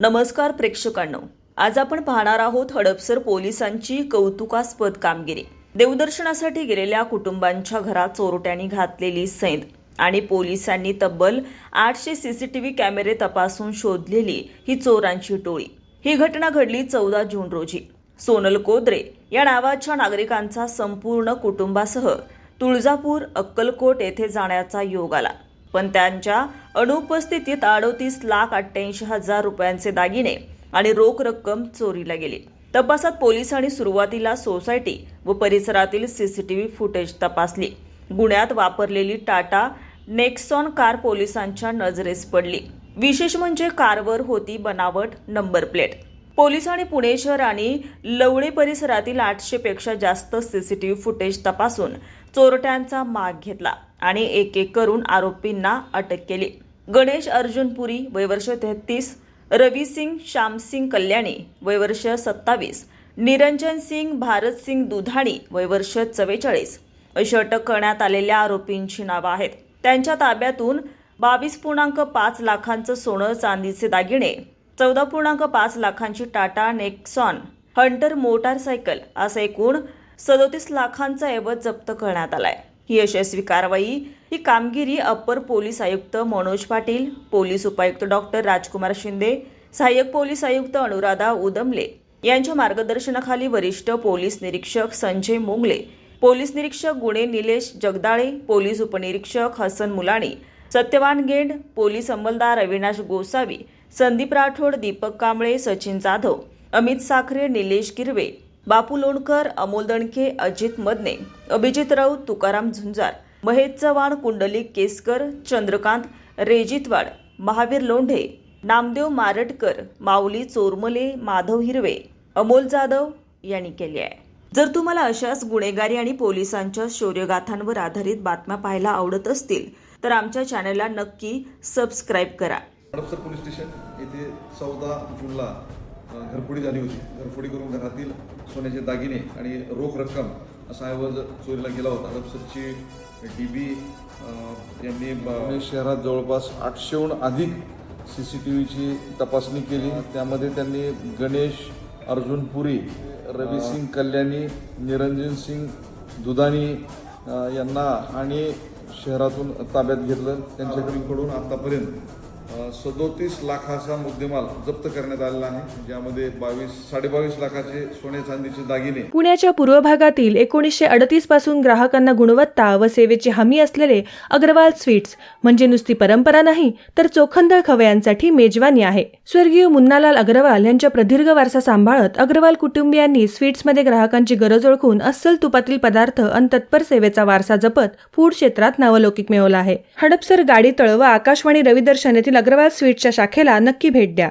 नमस्कार प्रेक्षकांनो आज आपण पाहणार आहोत हडपसर पोलिसांची कौतुकास्पद कामगिरी. देवदर्शनासाठी गेलेल्या कुटुंबांच्या घरात चोरट्यांनी घातलेली सैंद आणि पोलिसांनी तब्बल आठशे सीसीटीव्ही कॅमेरे तपासून शोधलेली ही चोरांची टोळी. ही घटना घडली चौदा जून रोजी. सोनल कोद्रे या नावाच्या नागरिकांचा संपूर्ण कुटुंबासह तुळजापूर अक्कलकोट येथे जाण्याचा योग आला. पण त्यांच्या अनुपस्थितीत अडोतीस लाख अठ्ठ्याऐंशी हजार रुपयांचे दागिने आणि रोख रक्कम चोरीला गेली. तपासात पोलिसांनी सुरुवातीला सोसायटी व परिसरातील सीसीटीव्ही फुटेज तपासली. गुन्ह्यात वापरलेली टाटा नेक्सॉन कार पोलिसांच्या नजरेस पडली. विशेष म्हणजे कारवर होती बनावट नंबर प्लेट. पोलिसांनी पुणे शहर आणि लवळे परिसरातील आठशे पेक्षा जास्त सीसीटीव्ही फुटेज तपासून चोरट्यांचा माग घेतला. आणि एक एक करून आरोपींना अटक केली. गणेश अर्जुन पुरी वयवर्ष तेहतीस रवी सिंग श्यामसिंग कल्याणी वयवर्ष सत्तावीस निरंजन सिंग भारतसिंग दुधाणी वयवर्ष चव्वेचाळीस अशी अटक करण्यात आलेल्या आरोपींची नावं आहेत. त्यांच्या ताब्यातून बावीस पूर्णांक पाच लाखांचं सोनं चांदीचे दागिने चौदा पूर्णांक पाच लाखांची टाटा नेक्सॉन हंटर मोटारसायकल असं एकूण सदोतीस लाखांचा ऐवज जप्त करण्यात आलाय. ही यशस्वी कारवाई ही कामगिरी अप्पर पोलीस आयुक्त मनोज पाटील पोलीस उपायुक्त डॉक्टर राजकुमार शिंदे सहाय्यक पोलीस आयुक्त अनुराधा उदमले यांच्या मार्गदर्शनाखाली वरिष्ठ पोलीस निरीक्षक संजय मोंगले पोलीस निरीक्षक गुणे निलेश जगदाळे पोलीस उपनिरीक्षक हसन मुलाणी सत्यवान गेंड पोलीस अंमलदार अविनाश गोसावी संदीप राठोड दीपक कांबळे सचिन जाधव अमित साखरे निलेश गिरवे बापू लोणकर अमोल दणके अजित मदने अभिजित राऊत तुकाराम झुंजार महेश चव्हाण कुंडलिक केसकर चंद्रकांत रेजितवाड महावीर लोंढे नामदेव मारटकर माऊली चोरमले माधव हिरवे अमोल जाधव यांनी केले आहे. जर तुम्हाला अशाच गुन्हेगारी आणि पोलिसांच्या शौर्यगाथांवर आधारित बातम्या पाहायला आवडत असतील तर आमच्या चॅनलला नक्की सबस्क्राईब करा. हडपसर पोलीस स्टेशन येथे चौदा जूनला घरफोडी झाली होती. घरफोडी करून घरातील सोन्याचे दागिने आणि रोख रक्कम असा ऐवज चोरीला गेला होता. हडपसरची डी बी यांनी पुणे शहरात जवळपास आठशेहून अधिक सी सी टी व्हीची तपासणी केली. त्यामध्ये त्यांनी गणेश अर्जुन पुरी रवी सिंग कल्याणी निरंजन सिंग दुधानी यांना आणि शहरातून ताब्यात घेतलं. त्यांच्याकडून आतापर्यंत सदोतीस लाखाचा मुद्देमाल जप्त करण्यात आलेला आहे. ज्यामध्ये बावीस साडेबावीस लाखाचे सोने चांदीचे दागिने. पुण्याच्या पूर्व भागातील एकोणीसशे अडतीसपासून ग्राहकांना गुणवत्ता व सेवेची हमी असलेले अग्रवाल स्वीट्स म्हणजे नुसती परंपरा नाही तर चोखंदळ खवयांसाठी मेजवानी आहे. स्वर्गीय मुन्नालाल अग्रवाल यांच्या प्रदीर्घ वारसा सांभाळत अग्रवाल कुटुंबियांनी स्वीट्समध्ये ग्राहकांची गरज ओळखून अस्सल तुपातील पदार्थ आणि तत्पर सेवेचा वारसा जपत फूड क्षेत्रात नावलौकिक मिळवला आहे. हडपसर गाडी तळ व आकाशवाणी रविदर्शन येथील अग्रवाल स्वीट्सच्या शाखेला नक्की भेट द्या.